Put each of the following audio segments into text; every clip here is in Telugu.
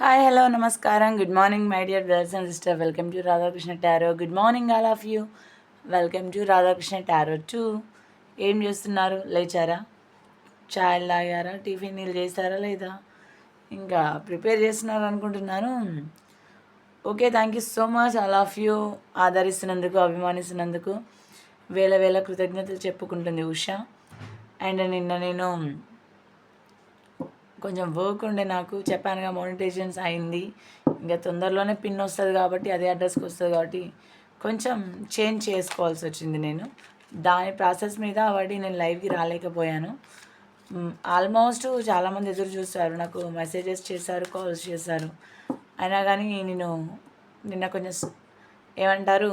హాయ్ హలో నమస్కారం. Good morning my dear brothers and sister. Welcome to Radhakrishna tarot. Good morning all of you. Welcome to Radhakrishna tarot two. ఏం చేస్తున్నారు? లేచారా? చాయ్ తాగారా? టిఫిన్ నీళ్ళు చేస్తారా లేదా? ఇంకా ప్రిపేర్ చేస్తున్నారు అనుకుంటున్నాను. Okay thank you so much all of you. ఆదరిస్తున్నందుకు అభిమానిస్తున్నందుకు వేల వేల కృతజ్ఞతలు చెప్పుకుంటుంది ఉష. అండ్ నిన్న నేను కొంచెం వర్క్ ఉండే నాకు. చెప్పానుగా మోనిటైజేషన్స్ అయింది. ఇంకా తొందరలోనే పిన్ వస్తుంది కాబట్టి అదే అడ్రస్కి వస్తుంది కాబట్టి కొంచెం చేంజ్ చేసుకోవాల్సి వచ్చింది నేను. దాని ప్రాసెస్ మీద వాటి నేను లైవ్కి రాలేకపోయాను. ఆల్మోస్ట్ చాలామంది ఎదురు చూస్తారు. నాకు మెసేజెస్ చేశారు కాల్స్ చేశారు. అయినా కానీ నేను నిన్న కొంచెం ఏమంటారు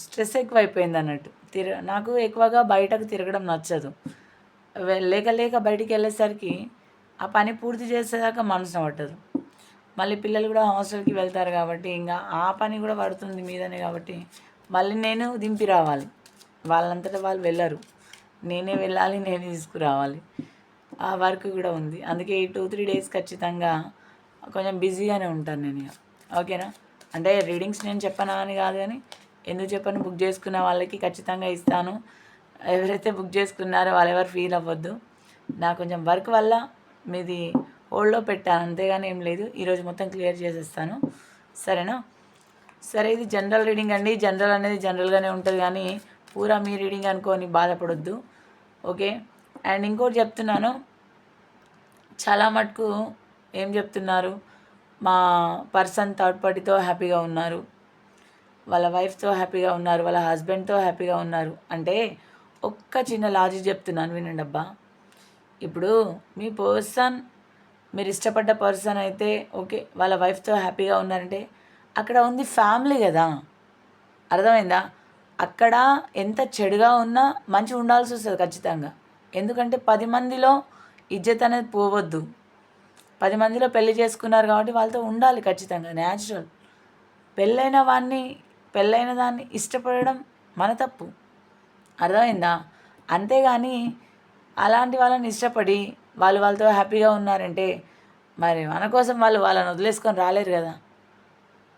స్ట్రెస్ ఎక్కువైపోయింది అన్నట్టు. తిర నాకు ఎక్కువగా బయటకు తిరగడం నచ్చదు. లేక లేక బయటికి వెళ్ళేసరికి ఆ పని పూర్తి చేసేదాకా మనసు పట్టదు. మళ్ళీ పిల్లలు కూడా హాస్టల్కి వెళ్తారు కాబట్టి ఇంకా ఆ పని కూడా పడుతుంది మీదనే కాబట్టి మళ్ళీ నేను దింపి రావాలి. వాళ్ళంతటా వాళ్ళు వెళ్ళరు. నేనే వెళ్ళాలి నేనే తీసుకురావాలి. ఆ వర్క్ కూడా ఉంది. అందుకే ఈ టూ త్రీ డేస్ ఖచ్చితంగా కొంచెం బిజీగానే ఉంటాను నేను ఇక. ఓకేనా? అంటే రీడింగ్స్ నేను చెప్పనా అని కాదు కానీ ఎందుకు చెప్పను? బుక్ చేసుకున్న వాళ్ళకి ఖచ్చితంగా ఇస్తాను. ఎవరైతే బుక్ చేసుకున్నారో వాళ్ళు ఎవరు ఫీల్ అవ్వద్దు. నా కొంచెం వర్క్ వల్ల మీది హోల్డ్లో పెట్టాను అంతేగాని ఏం లేదు. ఈరోజు మొత్తం క్లియర్ చేసేస్తాను. సరేనా? సరే ఇది జనరల్ రీడింగ్ అండి. జనరల్ అనేది జనరల్గానే ఉంటుంది కానీ పూరా మీ రీడింగ్ అనుకొని బాధపడొద్దు. ఓకే? అండ్ ఇంకోటి చెప్తున్నాను. చాలా మటుకు ఏం చెప్తున్నారు? మా పర్సన్ థర్డ్ పార్టీతో హ్యాపీగా ఉన్నారు. వాళ్ళ వైఫ్తో హ్యాపీగా ఉన్నారు. వాళ్ళ హస్బెండ్తో హ్యాపీగా ఉన్నారు. అంటే ఒక్క చిన్న లాజిక్ చెప్తున్నాను వినండి అబ్బా. ఇప్పుడు మీ పర్సన్ మీరు ఇష్టపడ్డ పర్సన్ అయితే ఓకే వాళ్ళ వైఫ్తో హ్యాపీగా ఉన్నారంటే అక్కడ ఉంది ఫ్యామిలీ కదా. అర్థమైందా? అక్కడ ఎంత చెడుగా ఉన్నా మంచి ఉండాల్సి వస్తుంది ఖచ్చితంగా. ఎందుకంటే పది మందిలో ఇజ్జత్ అనేది పోవద్దు. పది మందిలో పెళ్ళి చేసుకున్నారు కాబట్టి వాళ్ళతో ఉండాలి ఖచ్చితంగా న్యాచురల్ పెళ్ళైన వాడిని పెళ్ళైన దాన్ని ఇష్టపడడం మన తప్పు. అర్థమైందా? అంతేగాని అలాంటి వాళ్ళని ఇష్టపడి వాళ్ళు వాళ్ళతో హ్యాపీగా ఉన్నారంటే మరి మన కోసం వాళ్ళు వాళ్ళని వదిలేసుకొని రాలేరు కదా.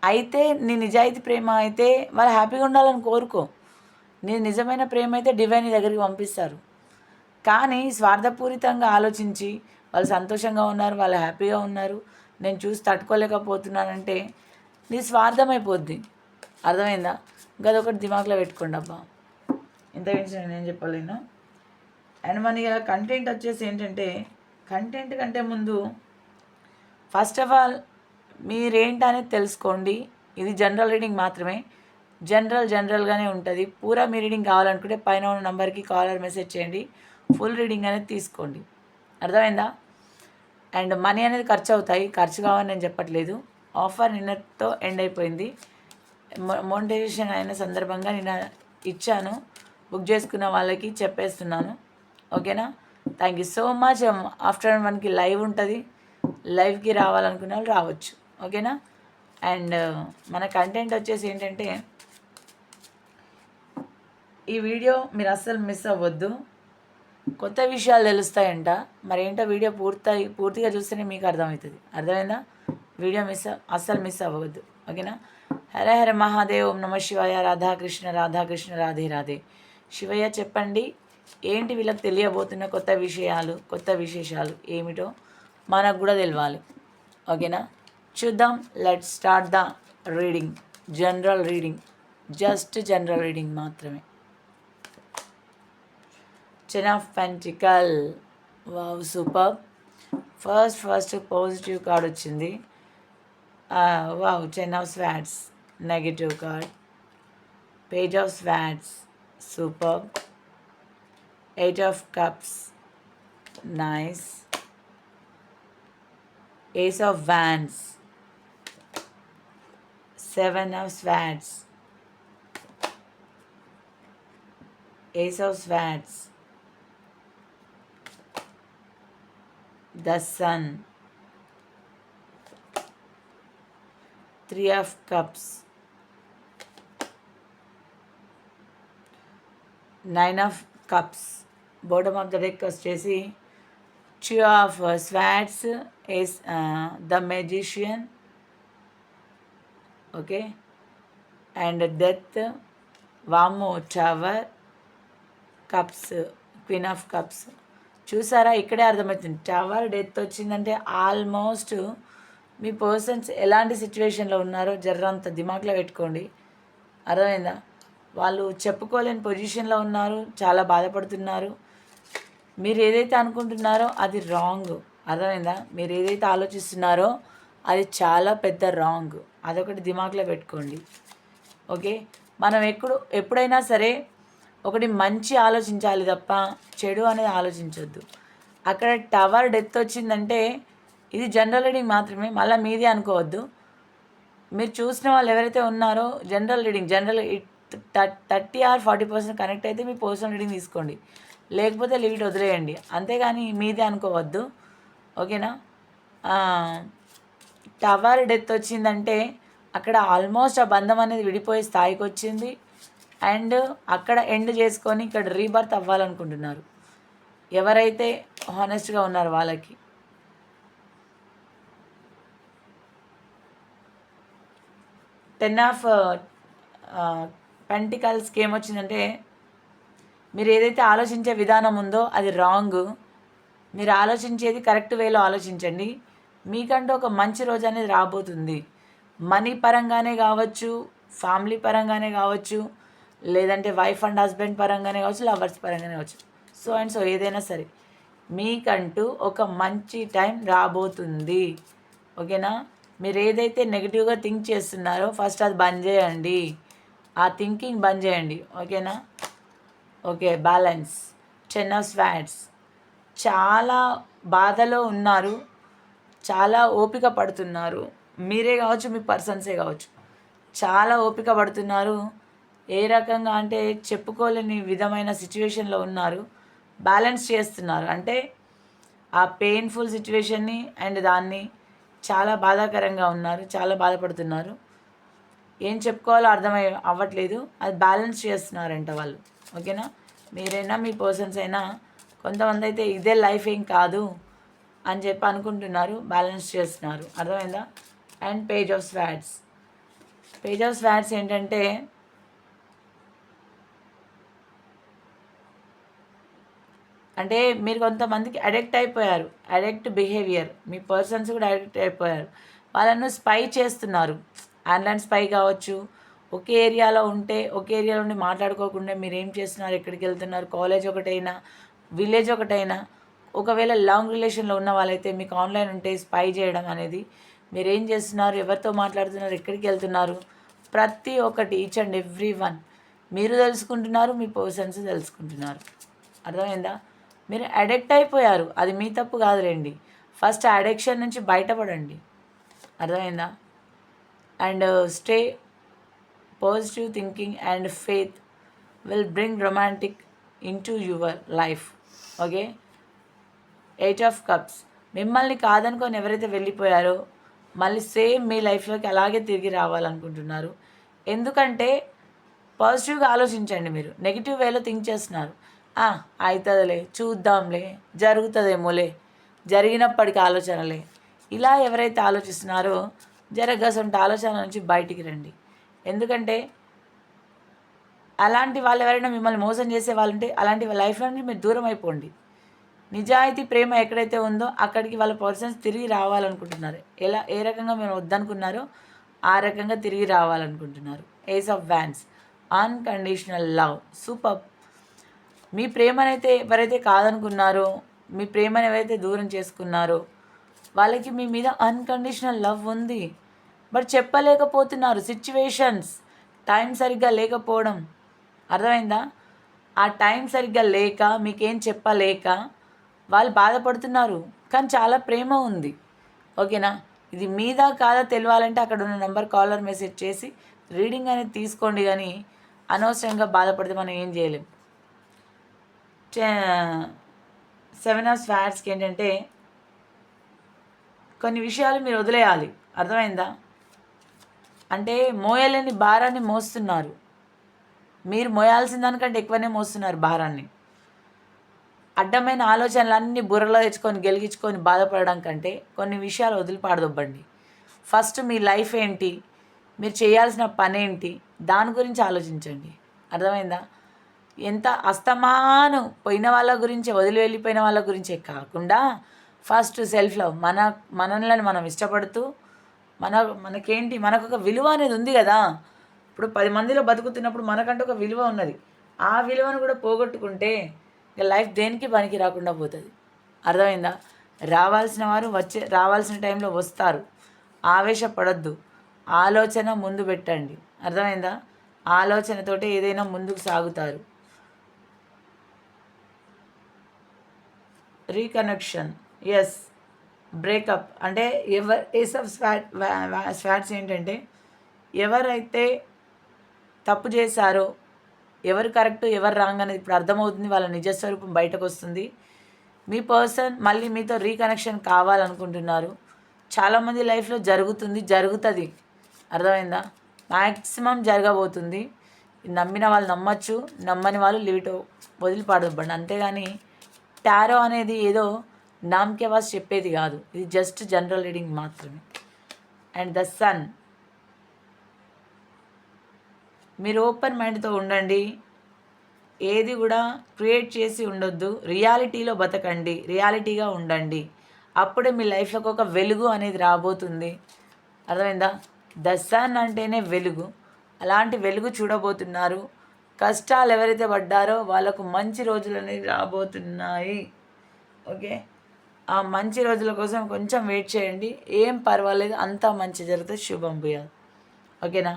అయితే నీ నిజాయితీ ప్రేమ అయితే వాళ్ళు హ్యాపీగా ఉండాలని కోరుకో. నీ నిజమైన ప్రేమ అయితే డివైన్ దగ్గరికి పంపిస్తారు. కానీ స్వార్థపూరితంగా ఆలోచించి వాళ్ళు సంతోషంగా ఉన్నారు వాళ్ళు హ్యాపీగా ఉన్నారు నేను చూసి తట్టుకోలేకపోతున్నానంటే నీ స్వార్థమైపోద్ది. అర్థమైందా? గదొకటి దిమాగ్లో పెట్టుకోండి అబ్బా ఇంత నేనేం నేను చెప్పలేను. అండ్ మన కంటెంట్ వచ్చేసి ఏంటంటే కంటెంట్ కంటే ముందు ఫస్ట్ ఆఫ్ ఆల్ మీరేంటి అనేది తెలుసుకోండి. ఇది జనరల్ రీడింగ్ మాత్రమే. జనరల్ జనరల్గానే ఉంటుంది. పూరా మీ రీడింగ్ కావాలనుకుంటే పైన ఉన్న నెంబర్కి కాలర్ మెసేజ్ చేయండి. ఫుల్ రీడింగ్ అనేది తీసుకోండి. అర్థమైందా? అండ్ మనీ అనేది ఖర్చు అవుతాయి. ఖర్చు కావాలని నేను చెప్పట్లేదు. ఆఫర్ నిన్నతో ఎండ్ అయిపోయింది. మోనిటైజేషన్ అయిన సందర్భంగా నేను ఇచ్చాను. బుక్ చేసుకున్న వాళ్ళకి చెప్పేస్తున్నాను. ఓకేనా? Thank you so much afternoon మనకి లైవ్ ఉంటుంది. లైవ్కి రావాలనుకున్న వాళ్ళు రావచ్చు. ఓకేనా? అండ్ uh, మన కంటెంట్ వచ్చేసి ఏంటంటే ఈ వీడియో మీరు అస్సలు మిస్ అవ్వద్దు. కొత్త విషయాలు తెలుస్తాయంట. మరి ఏంటో వీడియో పూర్తయి పూర్తిగా చూస్తేనే మీకు అర్థమవుతుంది. అర్థమైందా? వీడియో మిస్ అస్సలు మిస్ అవ్వద్దు. ఓకేనా? హర హర మహాదేవ్ ఓం నమ శివాయ రాధాకృష్ణ రాధాకృష్ణ రాధే రాధే. శివయ్య చెప్పండి ఏంటి వీళ్ళకి తెలియబోతున్న కొత్త విషయాలు కొత్త విశేషాలు ఏమిటో మనకు కూడా తెలియాలి ఓకేనా? చూద్దాం let start the reading general reading just general reading మాత్రమే. Ten of pentacles wow super first first positive card వచ్చింది wow ten of swords negative card page of swords Superb. Eight of Cups. Nice. Ace of Wands. Seven of Swords. Ace of Swords. The Sun. Three of Cups. Nine of cups. Boredom of the deck వచ్చేసి two of swords ace the magician okay and death వాము tower cups queen of cups చూసారా? ఇక్కడే అర్థమవుతుంది. టవర్ డెత్ వచ్చిందంటే ఆల్మోస్ట్ మీ పర్సన్స్ ఎలాంటి సిచ్యువేషన్లో ఉన్నారో జర్రంత దిమాగ్లో పెట్టుకోండి. అర్థమైందా? వాళ్ళు చెప్పుకోలేని పొజిషన్లో ఉన్నారు చాలా బాధపడుతున్నారు. మీరు ఏదైతే అనుకుంటున్నారో అది రాంగ్ అర్థమైందా? మీరు ఏదైతే ఆలోచిస్తున్నారో అది చాలా పెద్ద రాంగ్ అదొకటి దిమాగ్లో పెట్టుకోండి. ఓకే? మనం ఎప్పుడు ఎప్పుడైనా సరే ఒకటి మంచి ఆలోచించాలి తప్ప చెడు అనేది ఆలోచించొద్దు. అక్కడ టవర్ డెత్ వచ్చిందంటే ఇది జనరల్ రీడింగ్ మాత్రమే మళ్ళీ మీదే అనుకోవద్దు. మీరు చూసిన వాళ్ళు ఎవరైతే ఉన్నారో general reading general thirty or forty percent connect అయితే మీ పర్సనల్ రీడింగ్ తీసుకోండి. లేకపోతే లిమిట్ వదిలేయండి. అంతేగాని మీదే అనుకోవద్దు. ఓకేనా? టవర్ డెత్ వచ్చిందంటే అక్కడ ఆల్మోస్ట్ ఆ బంధం అనేది విడిపోయే స్థాయికి వచ్చింది. అండ్ అక్కడ ఎండ్ చేసుకొని ఇక్కడ రీబర్త్ అవ్వాలనుకుంటున్నారు. ఎవరైతే హానెస్ట్గా ఉన్నారు వాళ్ళకి. టెన్ ఆఫ్ పెంటికల్స్కి ఏమొచ్చిందంటే మీరు ఏదైతే ఆలోచించే విధానం ఉందో అది రాంగ్ మీరు ఆలోచించేది కరెక్ట్ వేలో ఆలోచించండి. మీకంటూ ఒక మంచి రోజు అనేది రాబోతుంది. మనీ పరంగానే కావచ్చు ఫ్యామిలీ పరంగానే కావచ్చు లేదంటే వైఫ్ అండ్ హస్బెండ్ పరంగానే కావచ్చు లవర్స్ పరంగానే కావచ్చు. సో అండ్ సో ఏదైనా సరే మీకంటూ ఒక మంచి టైం రాబోతుంది. ఓకేనా మీరు ఏదైతే నెగిటివ్గా థింక్ చేస్తున్నారో ఫస్ట్ అది బంద్ చేయండి. ఆ థింకింగ్ బంద్ చేయండి. ఓకేనా? Okay balance ten of swords చాలా బాధలో ఉన్నారు. చాలా ఓపిక పడుతున్నారు. మీరే కావచ్చు మీ పర్సన్సే కావచ్చు. చాలా ఓపిక పడుతున్నారు. ఏ రకంగా అంటే చెప్పుకోలేని విధమైన సిచ్యువేషన్లో ఉన్నారు. బ్యాలెన్స్ చేస్తున్నారు. అంటే ఆ పెయిన్ఫుల్ సిచ్యువేషన్ని అండ్ దాన్ని చాలా బాధాకరంగా ఉన్నారు. చాలా బాధపడుతున్నారు. ఏం చెప్పుకోవాలో అర్థమై అవ్వట్లేదు. అది బ్యాలెన్స్ చేస్తున్నారంట వాళ్ళు. ఓకేనా? మీరైనా మీ పర్సన్స్ అయినా కొంతమంది అయితే ఇదే లైఫ్ ఏం కాదు అని చెప్పి అనుకుంటున్నారు బ్యాలెన్స్ చేస్తున్నారు. అర్థమైందా? And page of swords page of swords ఏంటంటే అంటే మీరు కొంతమందికి అడిక్ట్ అయిపోయారు. Addict behaviour. మీ పర్సన్స్ కూడా అడిక్ట్ అయిపోయారు. వాళ్ళను స్పై చేస్తున్నారు. ఆన్లైన్ స్పై కావచ్చు ఒకే ఏరియాలో ఉంటే ఒకే ఏరియాలో ఉండి మాట్లాడుకోకుండా మీరు ఏం చేస్తున్నారు ఎక్కడికి వెళ్తున్నారు కాలేజ్ ఒకటైనా విలేజ్ ఒకటైనా ఒకవేళ లాంగ్ రిలేషన్లో ఉన్న వాళ్ళైతే మీకు ఆన్లైన్ ఉంటే స్పై చేయడం అనేది మీరు ఏం చేస్తున్నారు ఎవరితో మాట్లాడుతున్నారు ఎక్కడికి వెళ్తున్నారు ప్రతి ఒక్కటి ఈచ్ అండ్ ఎవ్రీ వన్ మీరు తెలుసుకుంటున్నారు మీ పర్సన్స్ తెలుసుకుంటున్నారు. అర్థమైందా? మీరు అడిక్ట్ అయిపోయారు అది మీ తప్పు కాదులేండి. ఫస్ట్ అడిక్షన్ నుంచి బయటపడండి. అర్థమైందా? And stay positive thinking and faith will bring romantic into your life okay? Eight of cups మిమ్మల్ని కాదనుకొని ఎవరైతే వెళ్ళిపోయారో మళ్ళీ సేమ్ మీ లైఫ్లోకి అలాగే తిరిగి రావాలనుకుంటున్నారు. ఎందుకంటే పాజిటివ్గా ఆలోచించండి మీరు. నెగిటివ్ వేలో థింక్ చేస్తున్నారు. అవుతుందిలే చూద్దాంలే జరుగుతుందేమోలే జరిగినప్పటికీ ఆలోచనలే. ఇలా ఎవరైతే ఆలోచిస్తున్నారో జరగసంటి ఆలోచన నుంచి బయటికి రండి. ఎందుకంటే అలాంటి వాళ్ళు ఎవరైనా మిమ్మల్ని మోసం చేసే వాళ్ళంటే అలాంటి లైఫ్లో నుంచి మీరు దూరం అయిపోండి. నిజాయితీ ప్రేమ ఎక్కడైతే ఉందో అక్కడికి వాళ్ళ పర్సన్స్ తిరిగి రావాలనుకుంటున్నారు. ఎలా ఏ రకంగా మేము వద్దనుకున్నారో ఆ రకంగా తిరిగి రావాలనుకుంటున్నారు. Ace of wands unconditional love super మీ ప్రేమనైతే ఎవరైతే కాదనుకున్నారో మీ ప్రేమను ఎవరైతే దూరం చేసుకున్నారో వాళ్ళకి మీ మీద అన్కండిషనల్ లవ్ ఉంది. మరి చెప్పలేకపోతున్నారు సిచ్యువేషన్స్ టైం సరిగ్గా లేకపోవడం. అర్థమైందా? ఆ టైం సరిగ్గా లేక మీకేం చెప్పలేక వాళ్ళు బాధపడుతున్నారు. కానీ చాలా ప్రేమ ఉంది. ఓకేనా? ఇది మీదా కాదా తెలియాలంటే అక్కడ ఉన్న నెంబర్ కాలర్ మెసేజ్ చేసి రీడింగ్ అనేది తీసుకోండి కానీ అనవసరంగా బాధపడితే మనం ఏం చేయలేం. సెవెన్ ఆఫ్ ఫ్యాట్స్కి ఏంటంటే కొన్ని విషయాలు మీరు వదిలేయాలి. అర్థమైందా? అంటే మోయలేని భారాన్ని మోస్తున్నారు. మీరు మోయాల్సిన దానికంటే ఎక్కువనే మోస్తున్నారు భారాన్ని. అడ్డమైన ఆలోచనలు అన్నీ బుర్రలో తెచ్చుకొని గెలిగించుకొని బాధపడడం కంటే కొన్ని విషయాలు వదిలిపాడదొబ్బండి. ఫస్ట్ మీ లైఫ్ ఏంటి? మీరు చేయాల్సిన పని ఏంటి? దాని గురించి ఆలోచించండి. అర్థమైందా? ఎంత అస్తమాను పోయిన వాళ్ళ గురించి వదిలి వెళ్ళిపోయిన వాళ్ళ గురించే కాకుండా ఫస్ట్ సెల్ఫ్ లవ్ మన మనల్ని మనం ఇష్టపడుతూ మన మనకేంటి మనకు ఒక విలువ అనేది ఉంది కదా. ఇప్పుడు పది మందిలో బతుకుతున్నప్పుడు మనకంటూ ఒక విలువ ఉన్నది. ఆ విలువను కూడా పోగొట్టుకుంటే ఇక లైఫ్ దేనికి పనికి రాకుండా పోతుంది. అర్థమైందా? రావాల్సిన వారు వచ్చే రావాల్సిన టైంలో వస్తారు. ఆవేశపడద్దు. ఆలోచన ముందు పెట్టండి. అర్థమైందా? ఆలోచనతోటి ఏదైనా ముందుకు సాగుతారు. రీకనెక్షన్. Yes breakup. అంటే ఎవరు ఏస్ ఆఫ్ స్వాట్ స్వాట్స్ ఏంటంటే ఎవరైతే తప్పు చేశారో ఎవరు కరెక్ట్ ఎవరు రాంగ్ అనేది ఇప్పుడు అర్థమవుతుంది వాళ్ళ నిజస్వరూపం బయటకు వస్తుంది మీ పర్సన్ మళ్ళీ మీతో రీకనెక్షన్ కావాలనుకుంటున్నారు. చాలామంది లైఫ్లో జరుగుతుంది జరుగుతుంది. అర్థమైందా? మ్యాక్సిమం జరగబోతుంది. నమ్మిన వాళ్ళు నమ్మచ్చు నమ్మని వాళ్ళు లివిటో వదిలిపాడబండి అంతేగాని టారో అనేది ఏదో నామకే చెప్పేది కాదు. ఇది జస్ట్ జనరల్ రీడింగ్ మాత్రమే. అండ్ ద సన్ మీరు ఓపెన్ మైండ్తో ఉండండి. ఏది కూడా క్రియేట్ చేసి ఉండొద్దు. రియాలిటీలో బతకండి. రియాలిటీగా ఉండండి. అప్పుడే మీ లైఫ్లోకి ఒక వెలుగు అనేది రాబోతుంది. అర్థమైందా? ద సన్ అంటేనే వెలుగు. అలాంటి వెలుగు చూడబోతున్నారు. కష్టాలు ఎవరైతే పడ్డారో వాళ్ళకు మంచి రోజులు అనేవి రాబోతున్నాయి. ఓకే ఆ మంచి రోజుల కోసం కొంచెం వెయిట్ చేయండి. ఏం పర్వాలేదు అంతా మంచి జరుగుతుంది. శుభం భూయాలు ఓకేనా?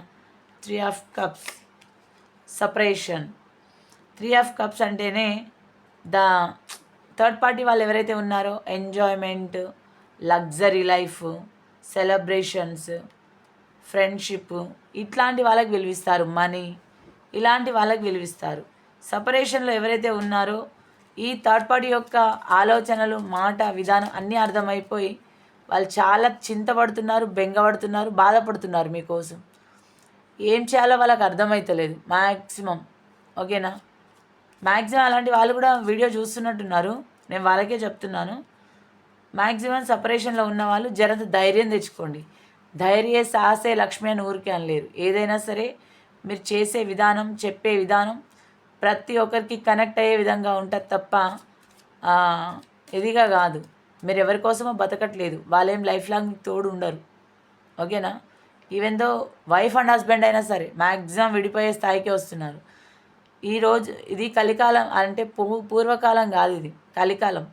Three of cups separation three of cups అంటేనే ద థర్డ్ పార్టీ వాళ్ళు ఎవరైతే ఉన్నారో enjoyment luxury life celebrations friendship ఇట్లాంటి వాళ్ళకి విలువిస్తారు. మనీ ఇలాంటి వాళ్ళకి విలువిస్తారు. సపరేషన్లో ఎవరైతే ఉన్నారో ఈ థర్డ్ పార్టీ యొక్క ఆలోచనలు మాట విధానం అన్నీ అర్థమైపోయి వాళ్ళు చాలా చింతపడుతున్నారు బెంగపడుతున్నారు బాధపడుతున్నారు మీకోసం. ఏం చేయాలో వాళ్ళకి అర్థమవుతలేదు మ్యాక్సిమం ఓకేనా? మ్యాక్సిమం అలాంటి వాళ్ళు కూడా వీడియో చూస్తున్నట్టున్నారు. నేను వాళ్ళకే చెప్తున్నాను. మ్యాక్సిమం సపరేషన్లో ఉన్న వాళ్ళు జరంత ధైర్యం తెచ్చుకోండి. ధైర్య సాహసే లక్ష్మి అని ఊరికే అనలేరు. ఏదైనా సరే మీరు చేసే విధానం చెప్పే విధానం ప్రతి ఒక్కరికి కనెక్ట్ అయ్యే విధంగా ఉంటుంది తప్ప ఇదిగా కాదు. మీరు ఎవరి కోసమో బతకట్లేదు. వాళ్ళేం లైఫ్ లాంగ్ తోడు ఉండరు. ఓకేనా even though wife and husband అయినా సరే మ్యాక్సిమం విడిపోయే స్థాయికి వస్తున్నారు. ఈరోజు ఇది కలికాలం అంటే పూర్వకాలం కాదు ఇది. కలికాలం.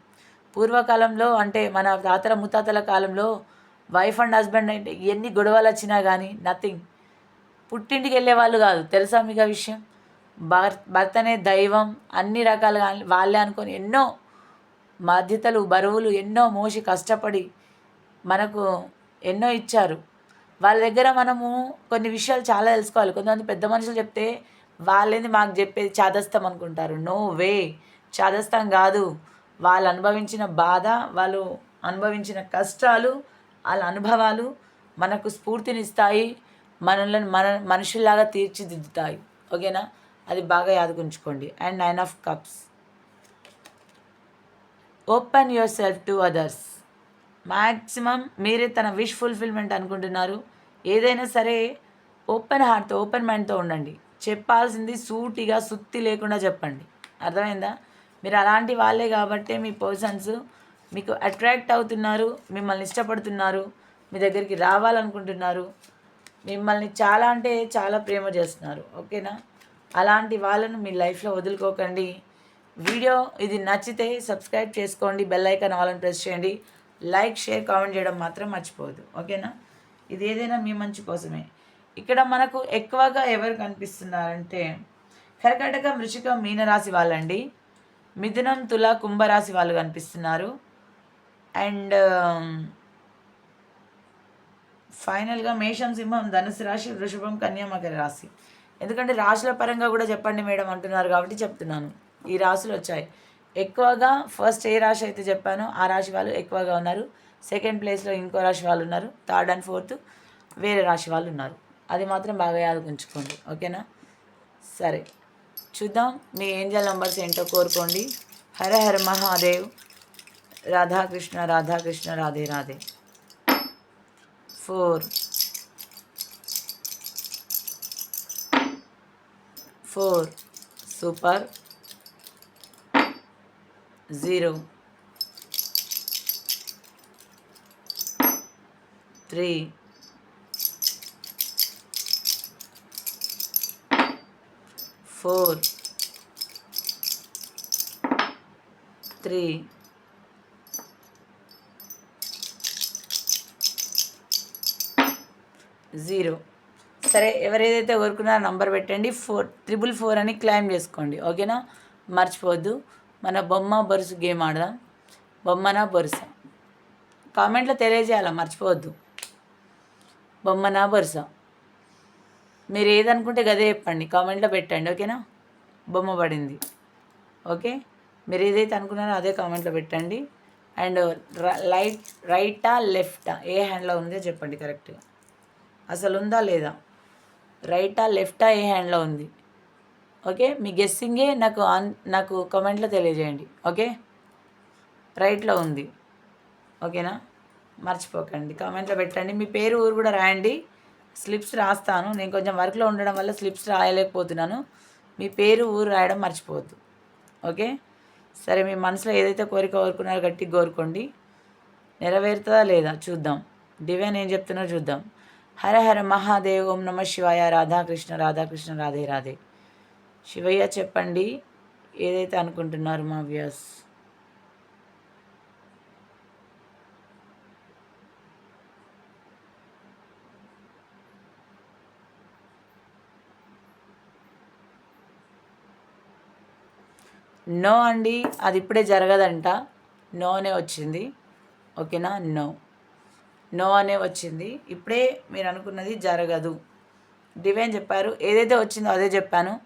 పూర్వకాలంలో అంటే మన తాతల ముత్తాతల కాలంలో వైఫ్ అండ్ హస్బెండ్ అంటే ఎన్ని గొడవలు వచ్చినా కానీ నథింగ్ పుట్టింటికి వెళ్ళే వాళ్ళు కాదు. తెలుసా మీకు విషయం? భర్ భర్తనే దైవం అన్ని రకాలుగా వాళ్ళే అనుకొని ఎన్నో బాధ్యతలు బరువులు ఎన్నో మోసి కష్టపడి మనకు ఎన్నో ఇచ్చారు. వాళ్ళ దగ్గర మనము కొన్ని విషయాలు చాలా తెలుసుకోవాలి. కొంతమంది పెద్ద మనుషులు చెప్తే వాళ్ళేది మాకు చెప్పేది చాదస్తం అనుకుంటారు. నో వే చాదస్తం కాదు. వాళ్ళు అనుభవించిన బాధ వాళ్ళు అనుభవించిన కష్టాలు వాళ్ళ అనుభవాలు మనకు స్ఫూర్తినిస్తాయి. మనల్ని మన మనుషుల్లాగా తీర్చిదిద్దుతాయి. ఓకేనా? అది బాగా యాదగుంచుకోండి. And nine of cups. Open yourself to others. Maximum మీరే తన విష్ ఫుల్ఫిల్మెంట్ అనుకుంటున్నారు. ఏదైనా సరే ఓపెన్ హార్ట్తో ఓపెన్ మైండ్తో ఉండండి. చెప్పాల్సింది సూటిగా సుత్తి లేకుండా చెప్పండి. అర్థమైందా? మీరు అలాంటి వాళ్ళే కాబట్టే మీ పర్సన్స్ మీకు అట్రాక్ట్ అవుతున్నారు మిమ్మల్ని ఇష్టపడుతున్నారు మీ దగ్గరికి రావాలనుకుంటున్నారు. మిమ్మల్ని చాలా అంటే చాలా ప్రేమ చేస్తున్నారు. ఓకేనా? అలాంటి వాళ్ళను మీ లైఫ్లో వదులుకోకండి. వీడియో ఇది నచ్చితే సబ్స్క్రైబ్ చేసుకోండి బెల్ ఐకాన్ ఆల్ ప్రెస్ చేయండి. లైక్ షేర్ కామెంట్ చేయడం మాత్రం మర్చిపోవద్దు. ఓకేనా? ఇది ఏదైనా మీ మంచి కోసమే. ఇక్కడ మనకు ఎక్కువగా ఎవరు కనిపిస్తున్నారంటే కర్కటక మృషిక మీనరాశి వాళ్ళండి. మిథునం తుల కుంభరాశి వాళ్ళు కనిపిస్తున్నారు. అండ్ ఫైనల్గా మేషం సింహం ధనుసు రాశి వృషభం కన్యామకర రాశి. ఎందుకంటే రాశుల పరంగా కూడా చెప్పండి మేడం అంటున్నారు కాబట్టి చెప్తున్నాను. ఈ రాశులు వచ్చాయి. ఎక్కువగా ఫస్ట్ ఏ రాశి అయితే చెప్పానో ఆ రాశి వాళ్ళు ఎక్కువగా ఉన్నారు. సెకండ్ ప్లేస్లో ఇంకో రాశి వాళ్ళు ఉన్నారు. థర్డ్ అండ్ ఫోర్త్ వేరే రాశి వాళ్ళు ఉన్నారు. అది మాత్రం బాగా యాదకుంచుకోండి ఓకేనా? సరే. చూద్దాం మీ ఏంజల్ నెంబర్స్ ఏంటో కోరుకోండి. Har Har Mahadev. Radhakrishna Radhakrishna Radhe Radhe. Four four super zero three four three zero సరే ఎవరేదైతే కోరుకున్నారో నంబర్ పెట్టండి. ఫోర్ త్రిబుల్ ఫోర్ అని క్లైమ్ చేసుకోండి. ఓకేనా? మర్చిపోవద్దు. మన బొమ్మ బొరుసు గేమ్ ఆడదాం. బొమ్మనా బొరుస? కామెంట్లో తెలియజేయాలా? మర్చిపోవద్దు. బొమ్మనా బొరుస? మీరు ఏదనుకుంటే గదే చెప్పండి. కామెంట్లో పెట్టండి. ఓకేనా? బొమ్మ పడింది. ఓకే? మీరు ఏదైతే అనుకున్నారో అదే కామెంట్లో పెట్టండి. అండ్ లైట్ రైటా లెఫ్టా? ఏ హ్యాండ్లో ఉందో చెప్పండి కరెక్ట్గా. అసలు ఉందా లేదా? రైటా లెఫ్టా ఏ హ్యాండ్లో ఉంది? ఓకే? మీ గెస్సింగే నాకు ఆన్ నాకు కమెంట్లో తెలియజేయండి. ఓకే? రైట్లో ఉంది. ఓకేనా? మర్చిపోకండి. కామెంట్లో పెట్టండి. మీ పేరు ఊరు కూడా రాయండి. స్లిప్స్ రాస్తాను. నేను కొంచెం వర్క్లో ఉండడం వల్ల స్లిప్స్ రాయలేకపోతున్నాను. మీ పేరు ఊరు రాయడం మర్చిపోవద్దు. ఓకే? సరే మీ మనసులో ఏదైతే కోరిక కోరుకున్నారో గట్టి కోరుకోండి. నెరవేరుతుందా లేదా? చూద్దాం. డివైన్ ఏం చెప్తున్నారో చూద్దాం. హర హర మహాదేవ్ ఓం నమ శివాయ రాధాకృష్ణ రాధాకృష్ణ రాధే రాధే శివయ్య చెప్పండి ఏదైతే అనుకుంటున్నారు మా వ్యాస్ నో అండి అది ఇప్పుడే జరగదంట. నోనే వచ్చింది. ఓకేనా? నో. నో అనే వచ్చింది. ఇప్పుడే మీరు అనుకున్నది జరగదు. డివైన్ చెప్పారు. ఏదైతే వచ్చిందో అదే చెప్పాను.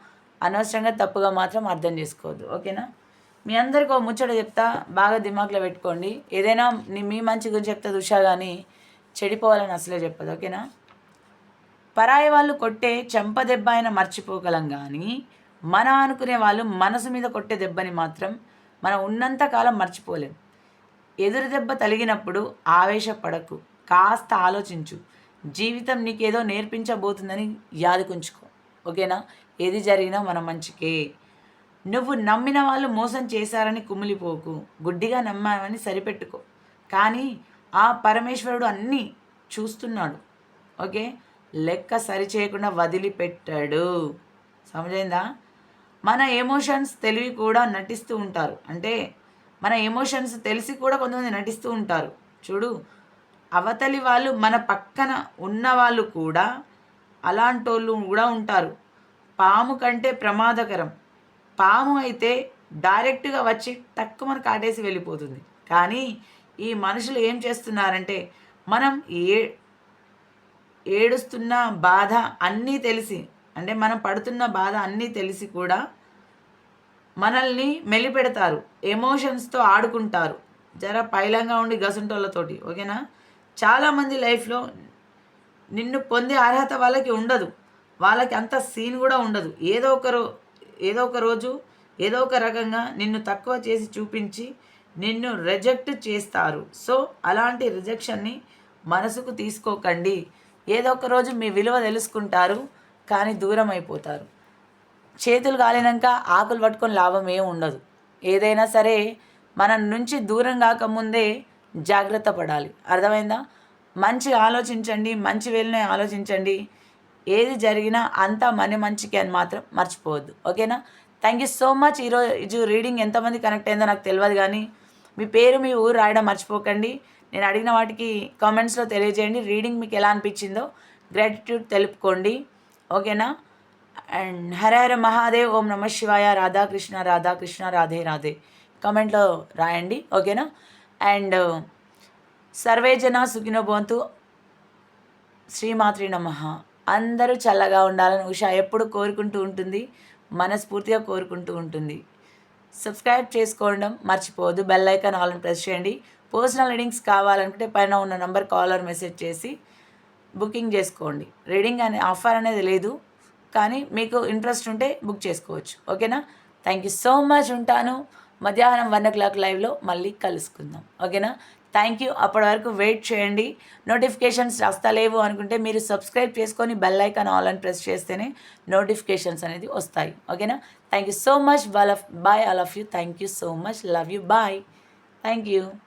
అనవసరంగా తప్పుగా మాత్రం అర్థం చేసుకోవద్దు. ఓకేనా? మీ అందరికి ఒక ముచ్చట చెప్తా. బాగా దిమాగ్లో పెట్టుకోండి. ఏదైనా మీ మంచి గురించి చెప్తే ఉషా కానీ చెడిపోవాలని అసలే చెప్పదు. ఓకేనా? పరాయి వాళ్ళు కొట్టే చెంప దెబ్బ అయినా మర్చిపోగలం కానీ మన అనుకునే వాళ్ళు మనసు మీద కొట్టే దెబ్బని మాత్రం మనం ఉన్నంత కాలం మర్చిపోలేం. ఎదురు దెబ్బ తలిగినప్పుడు ఆవేశపడకు. కాస్త ఆలోచించు. జీవితం నీకేదో నేర్పించబోతుందని యాదుకుంచుకో ఓకేనా? ఏది జరిగినా మన మంచికే. నువ్వు నమ్మిన వాళ్ళు మోసం చేశారని కుమిలిపోకు. గుడ్డిగా నమ్మామని సరిపెట్టుకో. కానీ ఆ పరమేశ్వరుడు అన్నీ చూస్తున్నాడు. ఓకే? లెక్క సరిచేయకుండా వదిలిపెట్టాడు. సమజైందా? మన ఎమోషన్స్ తెలివి కూడా నటిస్తూ ఉంటారు. అంటే మన ఎమోషన్స్ తెలిసి కూడా కొంతమంది నటిస్తూ ఉంటారు. చూడు అవతలి వాళ్ళు మన పక్కన ఉన్న వాళ్ళు కూడా అలాంటి వాళ్ళు కూడా ఉంటారు. పాము కంటే ప్రమాదకరం. పాము అయితే డైరెక్ట్గా వచ్చి తక్కువ మన కాటేసి వెళ్ళిపోతుంది. కానీ ఈ మనుషులు ఏం చేస్తున్నారంటే మనం ఏ ఏడుస్తున్న బాధ అన్నీ తెలిసి అంటే మనం పడుతున్న బాధ అన్నీ తెలిసి కూడా మనల్ని మెలిపెడతారు. ఎమోషన్స్తో ఆడుకుంటారు. జర పైలంగా ఉండి గసుంటోళ్ళతోటి ఓకేనా? చాలామంది లైఫ్లో నిన్ను పొందే అర్హత వాళ్ళకి ఉండదు. వాళ్ళకి అంత సీన్ కూడా ఉండదు. ఏదో ఒక రో ఏదో ఒక రోజు ఏదో ఒక రకంగా నిన్ను తక్కువ చేసి చూపించి నిన్ను రిజెక్ట్ చేస్తారు. సో అలాంటి రిజెక్షన్ని మనసుకు తీసుకోకండి. ఏదో ఒక రోజు మీ విలువ తెలుసుకుంటారు కానీ దూరం అయిపోతారు. చేతులు కాలినాక ఆకులు పట్టుకొని లాభం ఏం ఉండదు. ఏదైనా సరే మన నుంచి దూరం కాకముందే జాగ్రత్త పడాలి. అర్థమైందా? మంచి ఆలోచించండి మంచి వేలునే ఆలోచించండి. ఏది జరిగినా అంతా మన మంచికి అని మాత్రం మర్చిపోవద్దు. ఓకేనా? థ్యాంక్ యూ సో మచ్ ఈరోజు రీడింగ్ ఎంతమంది కనెక్ట్ అయిందో నాకు తెలియదు కానీ మీ పేరు మీ ఊరు రాయడం మర్చిపోకండి. నేను అడిగిన వాటికి కామెంట్స్లో తెలియజేయండి. రీడింగ్ మీకు ఎలా అనిపించిందో గ్రాటిట్యూడ్ తెలుపుకోండి. ఓకేనా? అండ్ హర హర మహాదేవ్ ఓం నమ శివాయ రాధాకృష్ణ రాధాకృష్ణ రాధే రాధే. కమెంట్లో రాయండి. ఓకేనా? అండ్ uh, సర్వేజన సుఖినోభవంతు శ్రీమాత్రి నమ. అందరూ చల్లగా ఉండాలని ఉషా ఎప్పుడు కోరుకుంటూ ఉంటుంది మనస్ఫూర్తిగా కోరుకుంటూ ఉంటుంది. సబ్స్క్రైబ్ చేసుకోవడం మర్చిపోవద్దు బెల్ ఐకాన్ ఆల్ని ప్రెస్ చేయండి. పర్సనల్ రీడింగ్స్ కావాలనుకుంటే పైన ఉన్న నెంబర్ కాలర్ మెసేజ్ చేసి బుకింగ్ చేసుకోండి. రీడింగ్ అనే ఆఫర్ అనేది లేదు కానీ మీకు ఇంట్రెస్ట్ ఉంటే బుక్ చేసుకోవచ్చు. ఓకేనా? థ్యాంక్ యూ సో మచ్ ఉంటాను. మధ్యాహ్నం వన్ ఓ క్లాక్ లైవ్లో మళ్ళీ కలుసుకుందాం. ఓకేనా? Thank you. అప్పటి వరకు వెయిట్ చేయండి. నోటిఫికేషన్స్ వస్తలేవు అనుకుంటే మీరు సబ్స్క్రైబ్ చేసుకొని బెల్ ఐకాన్ ఆల్ అని ప్రెస్ చేస్తేనే నోటిఫికేషన్స్ అనేది వస్తాయి. ఓకేనా? Thank you so much. Ball of bye all of you. Thank you so much. Love you. Bye. Thank you.